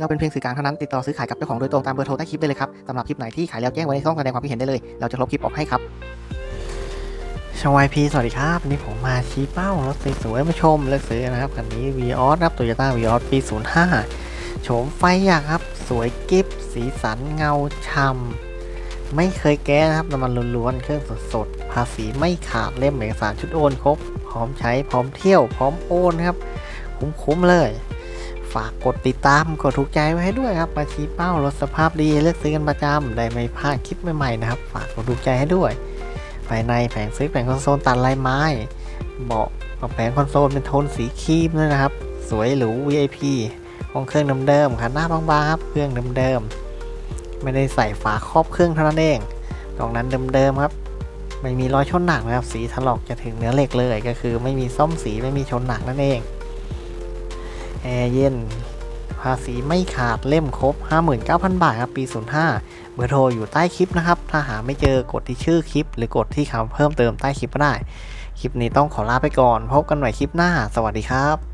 เราเป็นเพียงสื่อกลางเท่านั้นติดต่อซื้อขายกับเจ้าของโดยตรงตามเบอร์โทรใต้คลิปได้เลยครับสำหรับคลิปไหนที่ขายแล้วแจ้งไว้ในช่องแสดงความคิดเห็นได้เลย เราจะลบคลิปออกให้ครับชวายพีสวัสดีครับวันนี้ผมมาชี้เป้ารถสวยๆมาชมเลือกซื้อนะครับคันนี้ v ีออสครับโตโยต้า v ีออสปี 05 โฉมไฟอยากครับ สวยกิฟสีสันเงาช่ำไม่เคยแก้นะครับน้ำมันล้วนๆ เครื่องสดๆ ภาษีไม่ขาดเล่มเอกสารชุดโอนครบ พร้อมใช้พร้อมเที่ยวพร้อมโอนครับ คุ้มๆเลย ฝากกดติดตามกดถูกใจไว้ให้ด้วยครับมาชี้เป้ารถสภาพดีเลือกซื้อกันประจำได้ไม่พลาดคลิปใหม่ๆนะครับ ฝากกดถูกใจให้ด้วยภายในแผงซื้อแผงคอนโซลตัดลายไม้เบาะกับแผงคอนโซลเป็นโทนสีครีมด้วยนะครับ สวยหรู VIP ห้องเครื่องเดิมๆคันหน้าบางๆครับเครื่องเดิมๆไม่ได้ใส่ฝาครอบเครื่องเท่านั้นเองตรงนั้นเดิมๆครับไม่มีรอยชนหนักนะครับ สีถลอกจะถึงเนื้อเหล็กเลยก็คือ ไม่มีซ่อมสีไม่มีชนหนักนั่นเอง แอร์เย็น ภาษีไม่ขาดเล่มครบ 59,000 บาทครับปี 05 เบอร์โทรอยู่ใต้คลิปนะครับ ถ้าหาไม่เจอกดที่ชื่อคลิป หรือกดที่คำเพิ่มเติมใต้คลิปก็ได้ คลิปนี้ต้องขอลาไปก่อน พบกันใหม่คลิปหน้า สวัสดีครับ